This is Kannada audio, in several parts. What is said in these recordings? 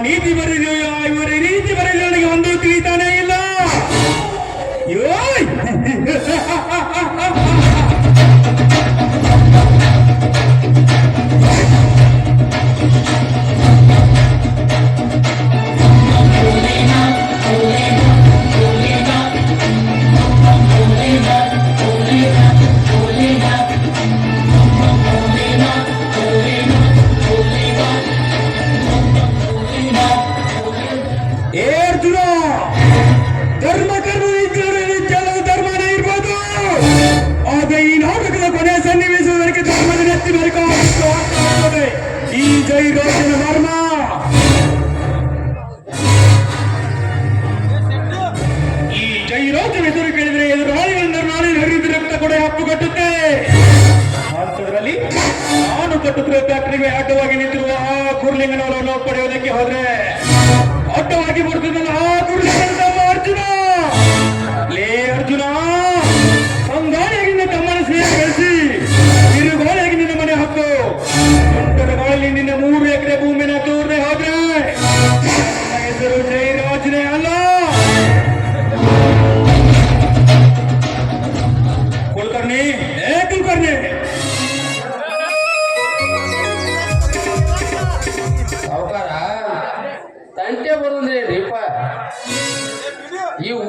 你。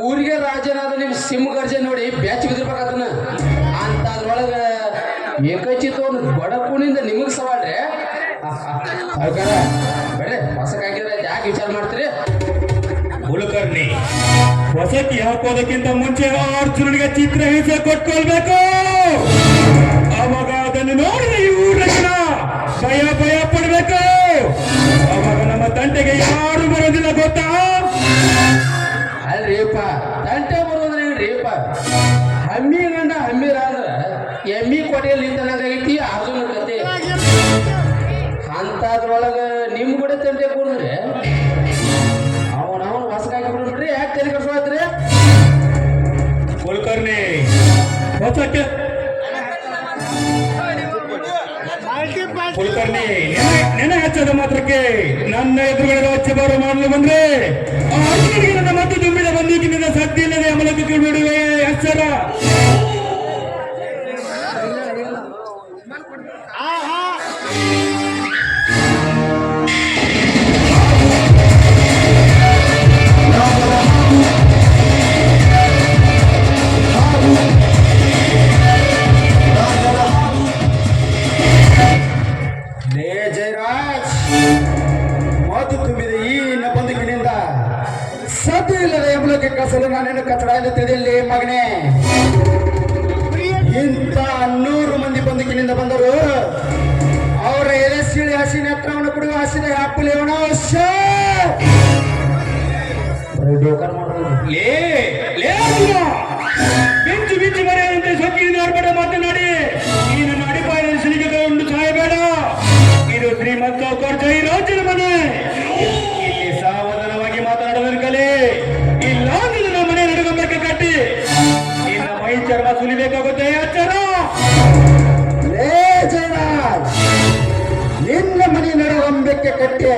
ಊರಿಗೆ ರಾಜನಾದ ನಿಮ್ ಸಿಂಹಗರ್ಜೆ ನೋಡಿ ಬ್ಯಾಚ್ ಬಿದ್ರಬೇಕಾದನ ಅಂತ ಅದ್ರೊಳಗ ಏಕಚಿತ್ತು ಒಂದು ಬಡಕುನಿಂದ ನಿಮಗ್ ಸವಾಲ್ರಿ ಸರ್ಕಾರ ಬೇಡ ಹೊಸಕ್ಕಾಗಿದ್ರೆ ಯಾಕೆ ವಿಚಾರ ಮಾಡ್ತೀರಿ? ಕುಲಕರ್ಣಿ ಹೊಸಕ್ಕೆ ಹಾಕೋದಕ್ಕಿಂತ ಮುಂಚೆ ಅರ್ಜುನಿಗೆ ಚಿತ್ರ ಹಿಂಸೆ ಕೊಟ್ಕೊಳ್ಬೇಕು. ಅವಾಗ ಅದನ್ನು ನೋಡಿ ಈ ಊರಿನ ಭಯ ಭಯ ಪಡ್ಬೇಕು. ಅವಾಗ ನಮ್ಮ ತಂಟೆಗೆ ಯಾರು ಬರೋದಿಲ್ಲ ಗೊತ್ತಾ? ತಂಟೆ ಏನ್ರಿಪ್ಪ ಹಮ್ಮಿ ಗಂಡ ಎಮ್ಮಿ ಕೊಡೆಯಲ್ಲಿ ಐತಿ ಅರ್ಜುನ ಕತೆ ಅಂಥದ್ರೊಳಗ ನಿಮ್ ಕೂಡ ತಂಟೆ ಅವನ ಅವನು ಹೊಸಕಾಗಿ ಯಾಕೆ ತಲೆ ಕಟ್ಸ್ಕೊಳ್ತೀರಿ ಕುಲಕರ್ಣಿ ಕುಲಕರ್ಣಿ, ನೆನೆ ಹಚ್ಚದ ಮಾತ್ರಕ್ಕೆ ನನ್ನ ಎದುರುಗಡೆ ಹಚ್ಚಬಾರ ಮಾಡಲು ಬಂದ್ರೆ ನನ್ನ ಮಾತು ಬದುಕಿನಿಂದ ಸತ್ಯ ಇಲ್ಲದೆ ಅಮಲಕ್ಕೆ ಬಿಡುವೆ ಹೆಸರ असणे आपले होणं डोक्यात म्हणून ಮನೆ ನಡುವಂಬೆಕ್ಕೆ ಕಟ್ಟೆ.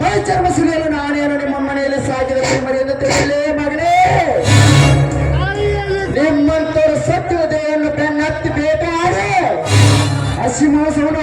ಮೈ ಚರ್ಮ ಸುರಿಯಲು ನಾನೇನು ನಿಮ್ಮ ಮನೆಯಲ್ಲಿ ಸಾಗಿದ ಮನೆಯನ್ನು ತಿಳಿಯಲೇ ಮಗನೇ. ನಿಮ್ಮಂತವರು ಸತ್ತು ದೇಹವನ್ನು ಬೆನ್ನತ್ತಿ ಬೇಕಾದ ಹಸಿ ಮಾಂಸವನ್ನು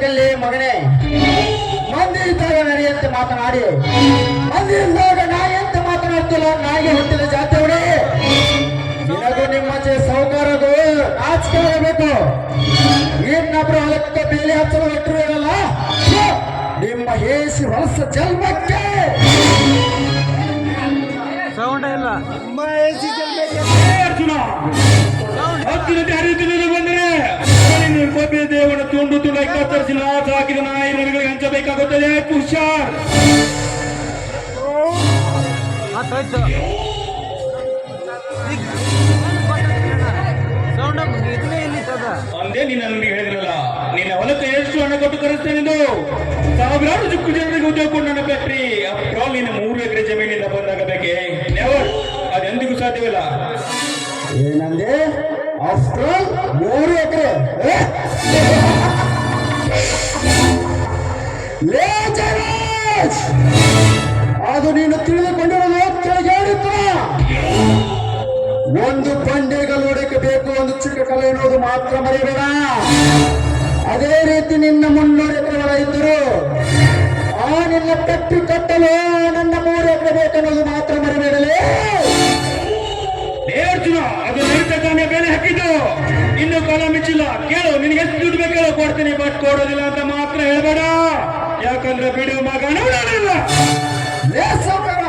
ನಡಿಬೇಕಲ್ಲಿ ಮಗನೇ ಮಂದಿ ಇದ್ದಾಗ ನಡೆಯಂತೆ ಮಾತನಾಡಿ ಮಂದಿ ಇದ್ದಾಗ ನಾಯಿ ಅಂತ ಮಾತನಾಡ್ತಿಲ್ಲ ನಾಯಿಗೆ ಹುಟ್ಟಿದ ಜಾತಿಯವರೇ ನಿನಗೂ ನಿಮ್ಮ ಸೌಕಾರದು ನಾಚಿಕೆ ಆಗಬೇಕು ಇನ್ನೊಬ್ರ ಹೊಲಕ್ಕೆ ಬೇಲಿ ಹಚ್ಚಲು ಹೊಟ್ಟರು ಇರಲ್ಲ! ನಿಮ್ಮ ಹೇಸಿ ಹೊಲಸ ಜನ್ಮಕ್ಕೆ ನಿಮ್ಮ ಅರ್ಜುನ ಹತ್ತಿರತೆ ಅರ್ಜುನ ಹತ್ತಿರ ನೀನು ಕೋಪಿಯ ದೇವನ ತುಂಡು ತುಂಡ ಕತ್ತರಿಸಿ ನಾಚ ಹಾಕಿದ ನಾಯಿ ನರಿಗಳಿಗೆ ಹಂಚಬೇಕಾಗುತ್ತದೆ. ಹುಷಾರ್ ಅಂದೇ ನಿನ್ನ ಅಂಗಡಿ ಹೇಳಿದ್ರಲ್ಲ ನಿನ್ನ ಹೊಲಕ್ಕೆ ಎಷ್ಟು ಹಣ ಕೊಟ್ಟು ಕರೆಸ್ತೇನೆಂದು ಸಾವಿರಾರು ಚಿಕ್ಕ ಜನರಿಗೆ ಉದ್ಯೋಗ ಕೊಟ್ಟು ನನ್ನ ಫ್ಯಾಕ್ಟ್ರಿ ಆಫ್ಟರ್ ನಿನ್ನ ಮೂರು ಎಕರೆ ಜಮೀನಿಂದ ಬಂದಾಗಬೇಕೆ? ನೆವರ್ ಅದೆಂದಿಗೂ ಸಾಧ್ಯವಿಲ್ಲ. ಏನಂದೆ? ಅಫ್ಟರ್ ಮೂರು ಎಕರೆ. ಅದು ನೀನು ತಿಳಿದುಕೊಂಡಿರೋದು ಹೇಳಿತ್ತು ಒಂದು ಹೊಡಕ್ಕೆ ಬೇಕು ಒಂದು ಚಿಕ್ಕ ಕಲೆ ಮಾತ್ರ ಮರಿಬೇಡ ಅದೇ ರೀತಿ ನಿನ್ನ ಮುನ್ನೂರು ಎಕರೆಗಳ ಇದ್ದರು. ಆ ನಿನ್ನ ಪೆಟ್ಟಿ ಕಟ್ಟಲು ನನ್ನ ಮೂರು ಕೊಡೋದಿಲ್ಲ ಅಂತ ಮಾತ್ರ ಹೇಳ್ಬೇಡ. ಯಾಕಂದ್ರೆ ಬಿಡು ಮಗ ನೋಡೋದಿಲ್ಲ ಲೇ ಸಾವುಕಾರ.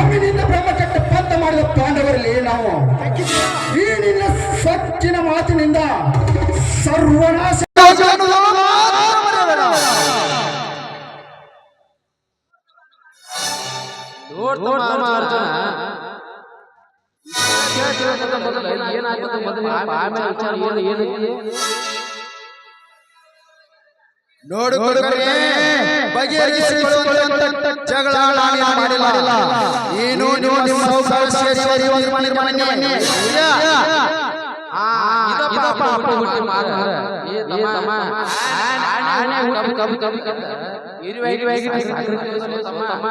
ಅಮ್ಮಿನಿಂದ ಬ್ರಹ್ಮಚಟ್ಟ ಪಂತ ಮಾಡಿದ ಪಾಂಡವರಲ್ಲಿ ನಾವು ಈ ನಿನ್ನ ಸಚ್ಚಿನ ಮಾತಿನಿಂದ ಸರ್ವನಾಶ. ಮೊದಲು? ಏನಾಗ್ತದೆ ಮೊದಲು? ಆಮೇಲೆ ವಿಚಾರ ಏನು ಏನೈತಿ ನೋಡಿಕೊಳ್ಳುತ್ತೇನೆ ಬಗೆಹರಿಸಿಕೊಳ್ಳುವಂತ ಜಗಳ ನಾನು ಏನು ನೀನು ನಿಮ್ಮ ಸೌಭಾಗ್ಯ ಸೇರಿ ಒಂದು ಮನೆ ಮನೆ ಇದಪ್ಪ ಅಪ್ಪ ಹುಟ್ಟಿ ಮಾರ ಏ ತಮ್ಮ ಆನೆ ಕಬ್ ಕಬ್ ಕಬ್ ಕಬ್ ಇರುವಾಗಿ ತಮ್ಮ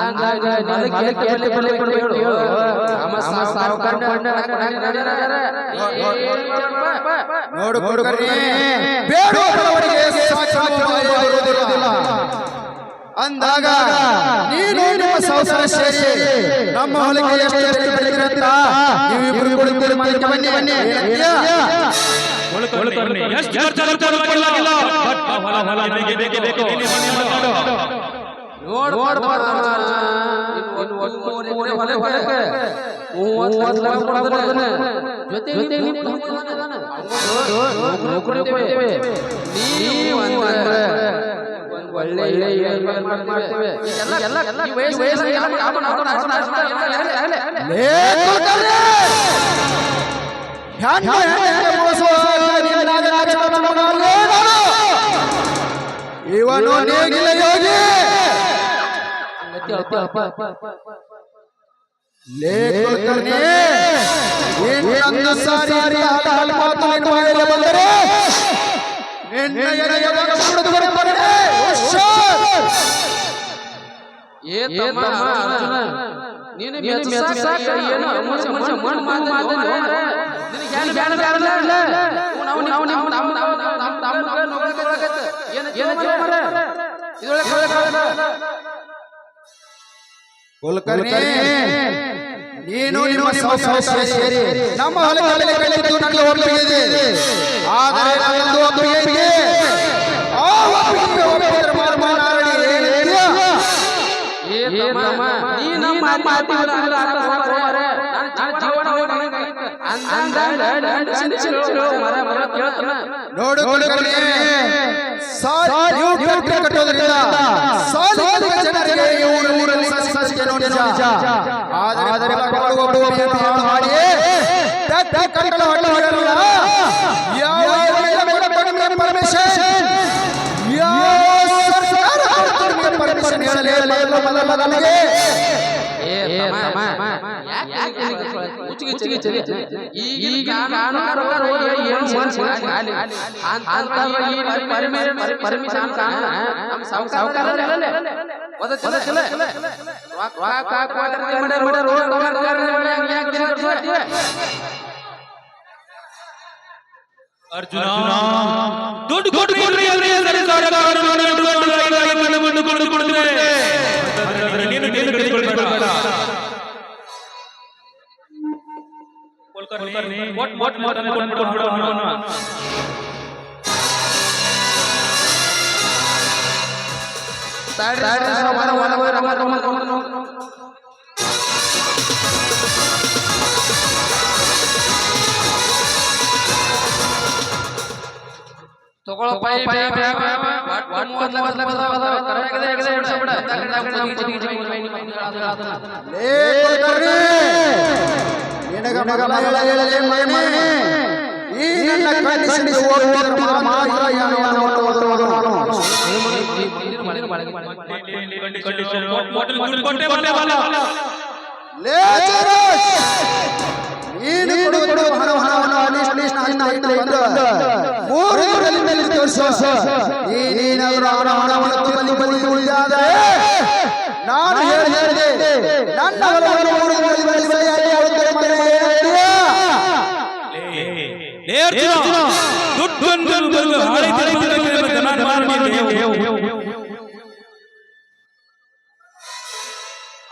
ಅಂದಾಗ ನನಗೆ ಕೇಳಿ ಬಲೆ ಕೊಡಬೇಡ ಹೇಳು ಸಮ ಸಮ ಸಾವುಕಾರ ಕೊಂಡ ನೋಡು ಕೊಡು ಬೇಡ ಅವರಿಗೆ ಸಾಕ್ಷಾತ್ ಇರುವುದಿಲ್ಲ ಅಂದಾಗ ನೀನು ನಿಮ್ಮ ಸಂಸಾರ ಸೇರಿ ನಮ್ಮ ಹೊಲಕ್ಕೆ ಎಷ್ಟು ಎಷ್ಟು ಬೆಳೆದಿರಂತ ನೀವು ಇಬ್ಬರು ಕುಳಿತು ಮನೆಗೆ ಬನ್ನಿ ಬನ್ನಿ ಏನಂತೀಯ? ಒಳ್ಳೆ ಮಾಡ್ತೇವೆ ಇವನು ಯೋಗಿ ಸಾರಿ ಮಾತಾಡುವ ಬಂದರೆ ಕುಲಕರ್ಣಿ ನೀನು ನಿಮ್ಮ ಸೇರಿ. ನಮ್ಮ ಹೊಲದಲ್ಲಿ ಕಳೆದು ನನಗೆ ಒಪ್ಪಿಗೆ ಇದೆ ಆದರೆ ನನ್ನದು ಒಪ್ಪಿಗೆ ಮಾತಿ ನೋಡು ಕಟ್ಟೋದ್ರಿಂದ ಆದರೆ ಮಾಡಿಯೇ ಕಟ್ಟಡ ಹೊಟ್ಟೆ ಪರಮೇಶ್ವರ ಪರ್ಮಿಷನ್ ಅರ್ಜುನ ದುಡ್ಡು ಕೊಟ್ಟು ಕೊಡ್ರಿ ಕುಲಕರ್ಣಿ, ಒಟ್ ಒಟ್ ಮಾತನ್ನ ಕೊಟ್ಬಿಡು ಬಿಡು ಅವನನ್ನ. ತಡ್ರಿ, ತಡ್ರಿ, ಸಾವ್ಕಾರ, ಒಳಗ್ ಹೋಗಿ ರೊಕ್ಕ ತಗೊಂಡ್ ತಗೊಂಡ್ ತಗೊಳ್ಳೋ ಪೈ ಪೈ ಪೈ ಪೈ ಒಟ್ಟು ಮೂವತ್ತು ಲಕ್ಷ ಲಕ್ಷ ಅದಾವ, ಕರೆಕ್ಟ್ ಆಗಿದೆ, ಆಗಿದೆ, ಬಿಡು, ಬಿಡು. ತಗೊಂಡ್ ತಗೊಂಡ್ ಕುದಿಗೆ ಜಿಗಿ ಜಿಗಿ ಜಿಗಿ ಜಿಗಿ ಅದನ್ನ, ಅದನ್ನ. ಲೇ ಕುಲಕರ್ಣಿ, ನಾನು. ಕೊಡುವ ಹಣ ಹಣವನ್ನು ಅನಿಷ್ಟ ಅನಿಷ್ಟ ಅನಿಷ್ಟ ಅನಿಷ್ಟ ಎಂದು ಮೂರು ಊರಲ್ಲಿ ತೋರಿಸು ಈ ನೀನಾದರೂ ಹಣವನ್ನು ತುಂಬಲಿ ಬಲಿ ಉಳಿದಾದರೆ ನಾನು ಹೇಳಿದೆ ನನ್ನ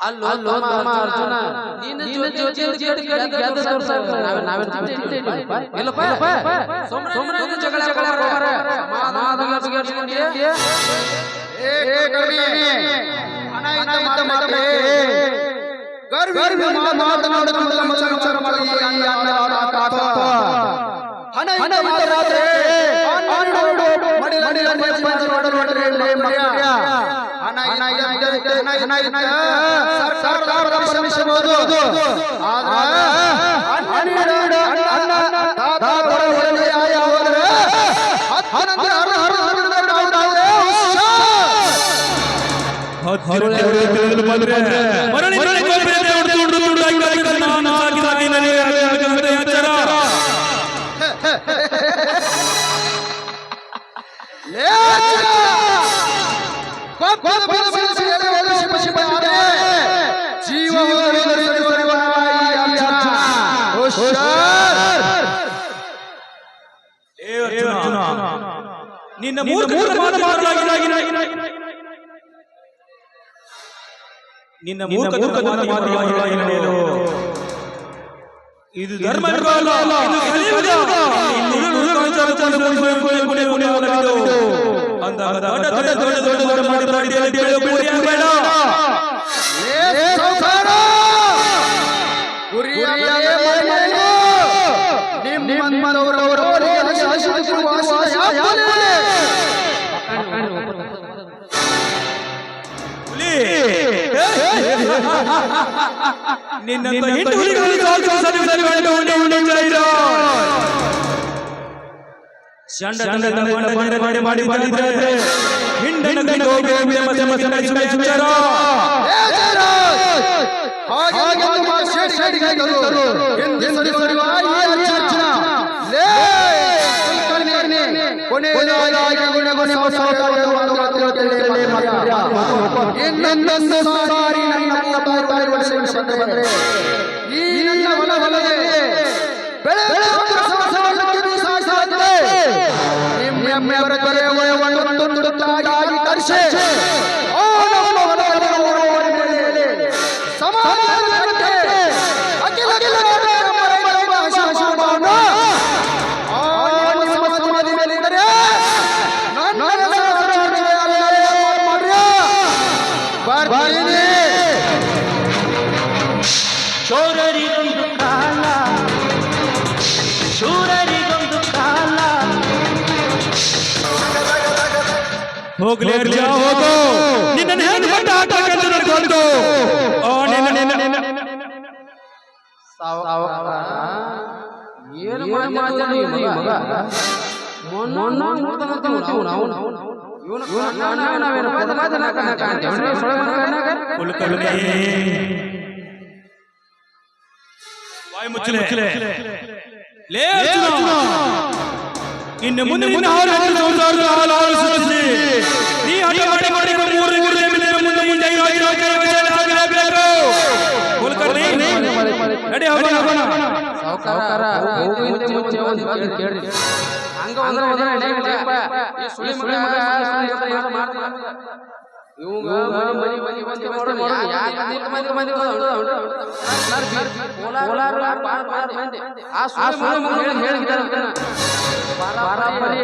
ಅಲ್ಲೋ ತಮ್ಮ ಅರ್ಜುನ ಜ್ಯೋತಿ ಜ್ಯೋತಿ ಗೆದ್ದು. ನಾವೇ ನಾವೇ ಇಲ್ಲಪ್ಪ. ಜಗಳ ಜಗಳ ಏ ಕರ್ಮಿ, ಇದ್ದ ಮಾತೇ. ಈ. ಹಣ ಇದ್ದ ಮಾತೇ. ಹಣ ಇದ್ದ ಹಣ ಹಣ ಇದ್ದ ಸರ್ಕಾರದ ಪರ್ಮಿಷನ್ ಓದು ಆದ್ರೆ ನಿನ್ನ ಮೂರ್ಖತನ ಮಾತು ನಿನ್ನ ಮಾತನಾಡಿದ ಇದು ಧರ್ಮ ಅಲ್ಲ ಇನ್ನೊಂದೊಂದು ಸಾರಿ ನನ್ನ ಬಾಯಿ ವರ್ಷ ಬಂದ್ರೆ ಈ ನನ್ನ ಹೊಲ ಹೊಲದೆ ಬೆಳೆ ಬೆಳೆ ಸಮಾಸಕ್ಕೆ ನೀವು ಸಾಧಿಸಿದ್ರೆ ನಿಮ್ಮೆಮ್ಮರ ಕೊರೆ ಒಳವನ್ನು ತುಂಡು ತುಂಡಾಗಿ ಕರ್ಷೆ ಹೋಗ್ಲಿ ಹೋಗು. ನಿನ್ನ ಹೆಣ್ಣು ಮಟ್ಟ ಹಾಕಬೇಕಂತ ನನಗೆ ಗೊತ್ತು ಓ ನಿನ್ನ ನಿನ್ನ ನಿನ್ನ. ಏನು ಮಾತಾಡ್ತೀವಿ ಈ ಮಗ? ಮೊನ್ನೆ ಮುಗ್ದನ ತಗೋತೀವಿ ನಾವು. ಇವ್ನು ನಾವ್- ನಾವೇನು ಪದಕ ಜನಕ ಕಾಣ್ತೀವಿ? ಸೊಳ್ಳೆ ಮಗ ಅನ್ನಕ? ಕುಲಕರ್ಣಿ ಬಾಯಿ ಮುಚ್ಚಲೆ ಲೇ ಅರ್ಜುನ. ಇನ್ನು ಮುಂದೆ ಮುಂದೆ ಮಾಡಿ ಮಾಡಿ ಮೂರು ಮೂರು ಮುಂದೆ ಮುಂದೆ ಮುಂದೆ. ಕುಲಕರ್ಣಿ ನಡಿ ಹೋಗೋಣ ಹೋಗೋಣ ಸಾವ್ಕಾರ, ಒಂದು ಕೇಳಿ ಹಂಗ ಒಂದರ ಈ ಸುಳಿ ಮಗ ಸುಳಿ ಮಗ ಏನೋ ಮಾಡ್ತಾನ ಬರಾಬರಿ